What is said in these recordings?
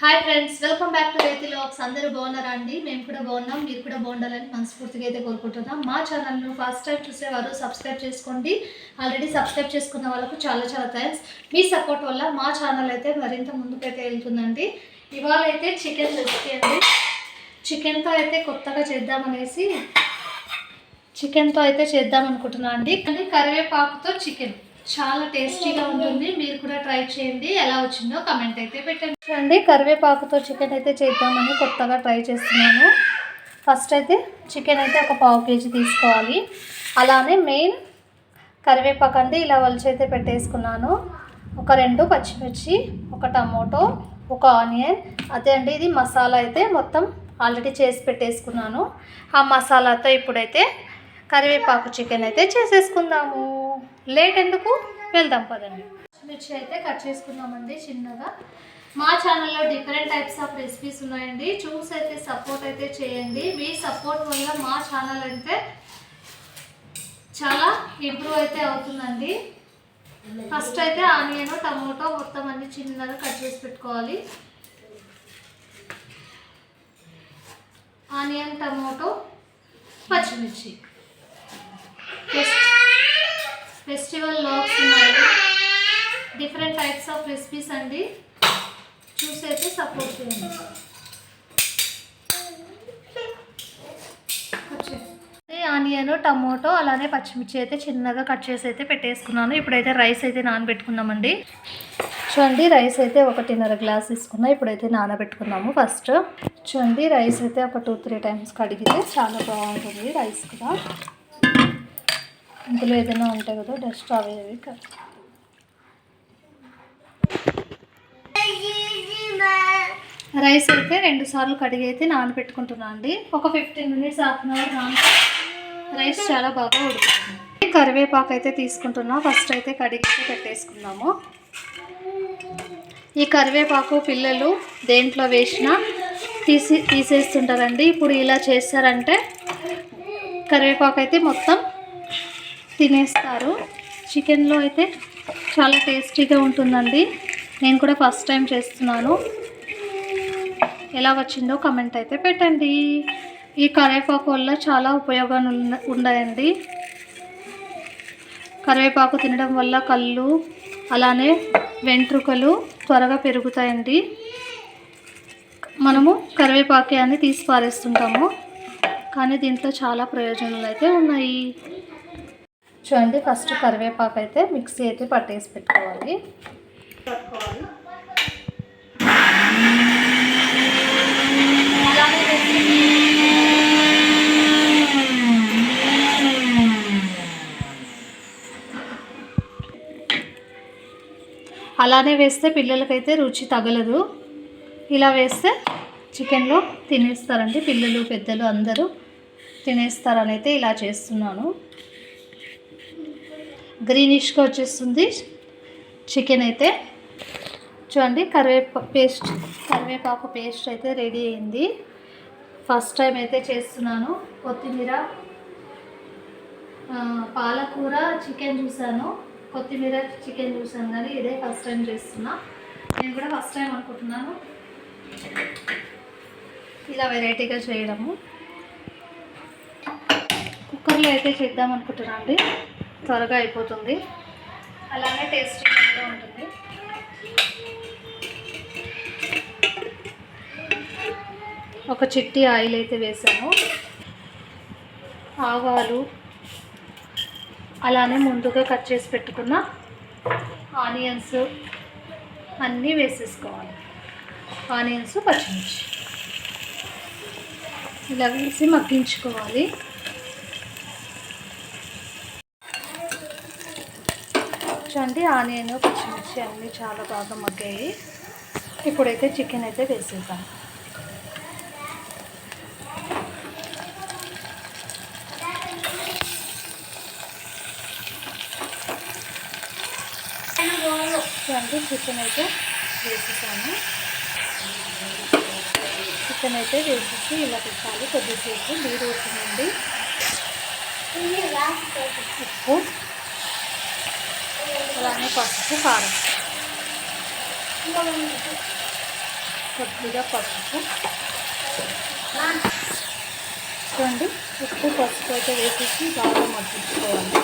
Hi friends welcome back to రైతు లాక్స్ అందరూ బాగున్నారా అండి? మేము కూడా బాగున్నాం మీరు కూడా బాగుండాలని మనస్ఫూర్తిగా అయితే కోరుకుంటున్నాం. మా ఛానల్ను ఫస్ట్ టైం చూసేవారు సబ్స్క్రైబ్ చేసుకోండి. ఆల్రెడీ సబ్స్క్రైబ్ చేసుకున్న వాళ్ళకు చాలా చాలా థ్యాంక్స్ మీ సపోర్ట్ వల్ల మా ఛానల్ అయితే మరింత ముందుకైతే వెళ్తుందండి. ఇవాళ అయితే చికెన్ రెసిపీ అండి చికెన్తో అయితే కొత్తగా చేద్దామనేసి చికెన్తో అయితే చేద్దాం అనుకుంటున్నాను అండి. కానీ కరివేపాకుతో చికెన్ చాలా టేస్టీగా ఉంటుంది. మీరు కూడా ట్రై చేయండి. ఎలా వచ్చిందో కమెంట్ అయితే పెట్టండి. చూడండి కరివేపాకుతో చికెన్ అయితే చేద్దామని కొత్తగా ట్రై చేస్తున్నాను. ఫస్ట్ అయితే చికెన్ అయితే ఒక పావు కేజీ తీసుకోవాలి. అలానే మెయిన్ కరివేపాకు అండి ఇలా వలిచి అయితే పెట్టేసుకున్నాను. ఒక రెండు పచ్చిమిర్చి ఒక టమోటో ఒక ఆనియన్. అదే అండి ఇది మసాలా అయితే మొత్తం ఆల్రెడీ చేసి పెట్టేసుకున్నాను. ఆ మసాలాతో ఇప్పుడైతే కరివేపాకు చికెన్ అయితే చేసేసుకుందాము. లేట్ ఎందుకు? వెళ్దాం పదండి. మిర్చి అయితే కట్ చేసుకుందామండి చిన్నగా. మా ఛానల్లో డిఫరెంట్ టైప్స్ ఆఫ్ రెసిపీస్ ఉన్నాయండి. చూసి అయితే సపోర్ట్ అయితే చేయండి. మీ సపోర్ట్ వల్ల మా ఛానల్ అయితే చాలా ఇంప్రూవ్ అయితే అవుతుందండి. ఫస్ట్ అయితే ఆనియన్ టమోటో మొత్తం అన్ని చిన్నగా కట్ చేసి పెట్టుకోవాలి. ఆనియన్ టమోటో పచ్చిమిర్చి. ఫెస్టివల్ లాగ్స్ ఉన్నాయి. డిఫరెంట్ టైప్స్ ఆఫ్ రెసిపీస్ అండి. చూసి అయితే సపోర్ట్ చేయండి. ఆనియన్ టమోటో అలానే పచ్చిమిర్చి అయితే చిన్నగా కట్ చేసి అయితే పెట్టేసుకున్నాను. ఇప్పుడైతే రైస్ అయితే నానబెట్టుకున్నామండి. చూడండి రైస్ అయితే ఒకటిన్నర గ్లాస్ తీసుకున్నా ఇప్పుడైతే నానబెట్టుకున్నాము ఫస్ట్. చూడండి రైస్ అయితే ఒక టూ త్రీ టైమ్స్ కడిగితే చాలా బాగుంటుంది రైస్ కూడా. ఇందులో ఏదైనా ఉంటాయి కదా డస్ట్ అవి అవి రైస్ అయితే రెండు సార్లు కడిగి అయితే నానబెట్టుకుంటున్నా అండి. ఒక fifteen minutes half an hour నాన రైస్ చాలా బాగా ఉడుకుతుంది. కరివేపాకు అయితే తీసుకుంటున్నా. ఫస్ట్ అయితే కడిగి పెట్టేసుకున్నాము ఈ కరివేపాకు పిల్లలు దేంట్లో వేసినా తీసి తీసేస్తుంటారండి. ఇప్పుడు ఇలా చేస్తారంటే కరివేపాకు అయితే మొత్తం తినేస్తారు. చికెన్లో అయితే చాలా టేస్టీగా ఉంటుందండి. నేను కూడా ఫస్ట్ టైం చేస్తున్నాను. ఎలా వచ్చిందో కమెంట్ అయితే పెట్టండి. ఈ కరివేపాకు వల్ల చాలా ఉపయోగాలు ఉన్నాయండి. కరివేపాకు తినడం వల్ల కళ్ళు అలానే వెంట్రుకలు త్వరగా పెరుగుతాయండి. మనము కరివేపాకు అని తీసి పారేస్తుంటాము. కానీ దీంట్లో చాలా ప్రయోజనాలు అయితే ఉన్నాయి. చూడండి ఫస్ట్ కరివేపాకు అయితే మిక్సీ అయితే పట్టేసి పెట్టుకోవాలి. పట్టుకోవాలి అలానే అలానే వేస్తే పిల్లలకైతే రుచి తగలదు. ఇలా వేస్తే చికెన్లో తినేస్తారండి పిల్లలు పెద్దలు అందరూ తినేస్తారని అయితే ఇలా చేస్తున్నాను. గ్రీనిష్గా వచ్చేస్తుంది. చికెన్ అయితే చూడండి కరివేపా పేస్ట్ కరివేపాకు పేస్ట్ అయితే రెడీ అయింది. ఫస్ట్ టైం అయితే చేస్తున్నాను. కొత్తిమీర పాలకూర చికెన్ చూసాను కొత్తిమీర చికెన్ చూసాను కానీ ఇదే ఫస్ట్ టైం చేస్తున్నా. నేను కూడా ఫస్ట్ టైం అనుకుంటున్నాను. ఇలా వెరైటీగా చేయడము. కుక్కర్లో అయితే చేద్దాం అనుకుంటున్నాను అండి. త్వరగా అయిపోతుంది. అలానే టేస్టీగా ఉంటుంది. ఒక చిట్టి ఆయిల్ అయితే వేసాము ఆవాలు అలానే ముందుగా కట్ చేసి పెట్టుకున్న ఆనియన్స్ అన్నీ వేసేసుకోవాలి. ఆనియన్స్ పచ్చిమిర్చి. ఇలా వేసి మగ్గించుకోవాలి. చూడండి ఆనియన్ పచ్చిమిర్చి అన్నీ చాలా బాగా మగ్గాయి. ఇప్పుడైతే చికెన్ అయితే వేసేద్దాం. చూడండి చికెన్ అయితే వేసేసాను. చికెన్ అయితే వేసేసి ఇలా పెట్టాలి కొద్దిసేపు నీరు అవుతుందండి ఉప్పు. అలానే పసుపు కారం కొద్దిగా పసుపు చూడండి ఉప్పు పసుపు అయితే వేసేసి బాగా మగ్గించుకోవాలి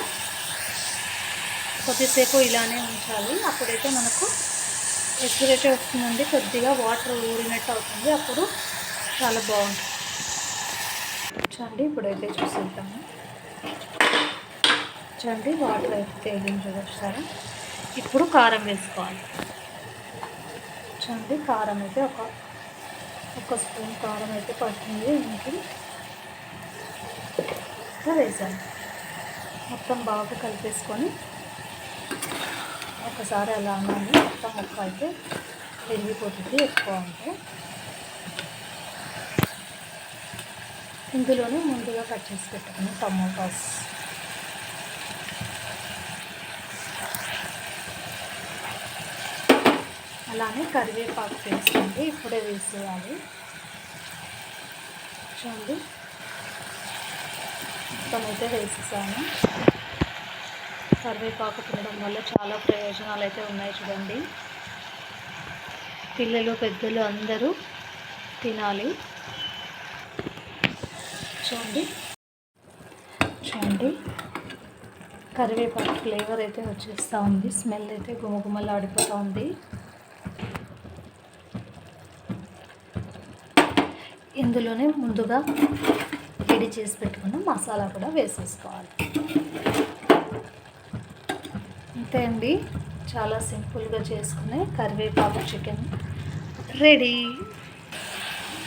కొద్దిసేపు ఇలానే ఉంచాలి అప్పుడైతే మనకు ఎగ్గురైతే వస్తుందండి కొద్దిగా వాటర్ ఊరినట్టు అవుతుంది అప్పుడు చాలా బాగుంటుంది చూడండి ఇప్పుడైతే చూసేద్దాము చూడండి వాటర్ అయితే తేలించదు ఒకసారి ఇప్పుడు కారం వేసుకోవాలి. చూడండి కారం అయితే ఒక ఒక స్పూన్ కారం అయితే పడుతుంది. ఇంటికి వేసాను. మొత్తం బాగా కలిపేసుకొని ఒకసారి అలా అన్నాను మొత్తం ముక్క అయితే పెరిగిపోతుంది ఎక్కువ ఉంటే. ఇందులోనే ముందుగా కట్ చేసి పెట్టుకుని టమోటాస్. అలానే కరివేపాకు వేసుకోండి ఇప్పుడే వేసేయాలి. చూడండి. మొత్తం అయితే వేసేసాను. కరివేపాకు తినడం వల్ల చాలా ప్రయోజనాలు అయితే ఉన్నాయి చూడండి. పిల్లలు పెద్దలు అందరూ తినాలి. చూడండి. చూడండి. కరివేపాకు ఫ్లేవర్ అయితే వచ్చేస్తూ ఉంది. స్మెల్ అయితే గుమగుమలాడిపోతూ ఉంది. ఇందులోనే ముందుగా రెడీ చేసి పెట్టుకున్న మసాలా కూడా వేసేసుకోవాలి. అంతే అండి. చాలా సింపుల్గా చేసుకునే కరివేపాకు చికెన్ రెడీ.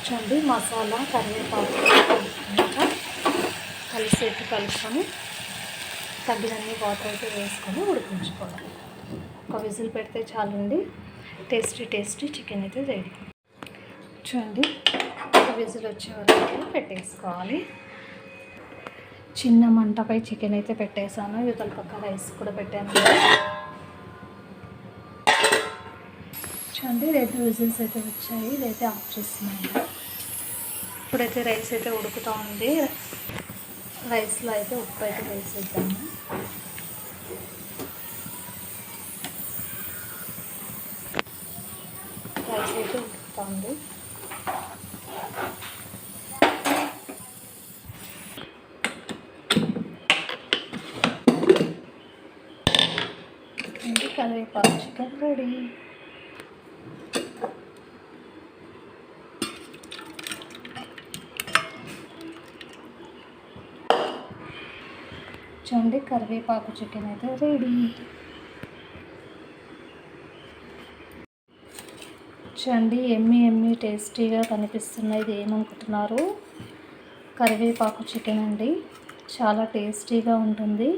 చూడండి మసాలా కరివేపాకు కలుపుకున్నాక కలిసేట్టు కలుపుకొని తగినన్ని వాటర్ అయితే వేసుకొని ఉడికించుకోవాలి. ఒక విజిల్ పెడితే చాలండి. టేస్టీ టేస్టీ చికెన్ అయితే రెడీ. చూడండి విజిల్ వచ్చే వరకు పెట్టేసుకోవాలి. చిన్న మంటపై చికెన్ అయితే పెట్టేశాను. యువతల పక్క రైస్ కూడా పెట్టాను. చూడండి రెండు విజిల్స్ అయితే వచ్చాయి. ఇదైతే ఆఫ్ చేస్తున్నాను. ఇప్పుడైతే రైస్ అయితే ఉడుకుతూ ఉంది. రైస్లో అయితే ఉప్పు అయితే వేసేద్దాము. రైస్ అయితే ఉడుకుతూ ఉంది ఇది కరివేపాకు చికెన్ రెడీ. చూడండి కరివేపాకు చికెన్ అయితే రెడీ. చూడండి ఎమ్మి ఎమ్మి టేస్టీగా కనిపిస్తున్నాయి ఇది ఏమనుకుంటున్నారు? కరివేపాకు చికెన్ అండి చాలా టేస్టీగా ఉంటుంది.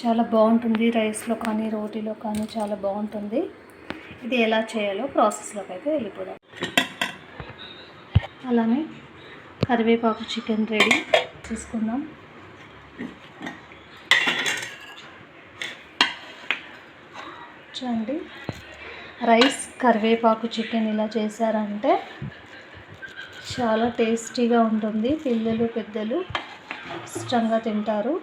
చాలా బాగుంటుంది రైస్లో కానీ రోటీలో కానీ చాలా బాగుంటుంది. ఇది ఎలా చేయాలో ప్రాసెస్లోకి అయితే వెళ్ళిపోదాం. అలానే కరివేపాకు చికెన్ రెడీ చేసుకుందాం. చూడండి రైస్ కరివేపాకు చికెన్ ఇలా చేశారంటే చాలా టేస్టీగా ఉంటుంది. పిల్లలు పెద్దలు ఇష్టంగా తింటారు.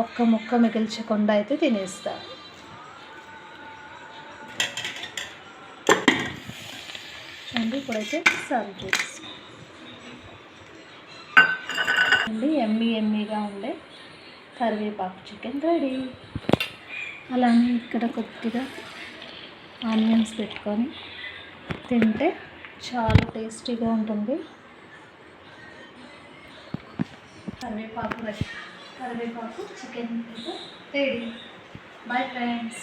ఒక్క ముక్క మిగిల్చకుండా అయితే తినేస్తారు అండి ఇప్పుడైతే సర్వ్ చేసి అండి ఎమ్మి ఎమ్మిగా ఉండే కరివేపాకు చికెన్ రెడీ. అలానే ఇక్కడ కొద్దిగా ఆనియన్స్ పెట్టుకొని తింటే చాలా టేస్టీగా ఉంటుంది. కరివేపాకు రెడీ. కరివేపాకు చికెన్ రెడీ. Bye friends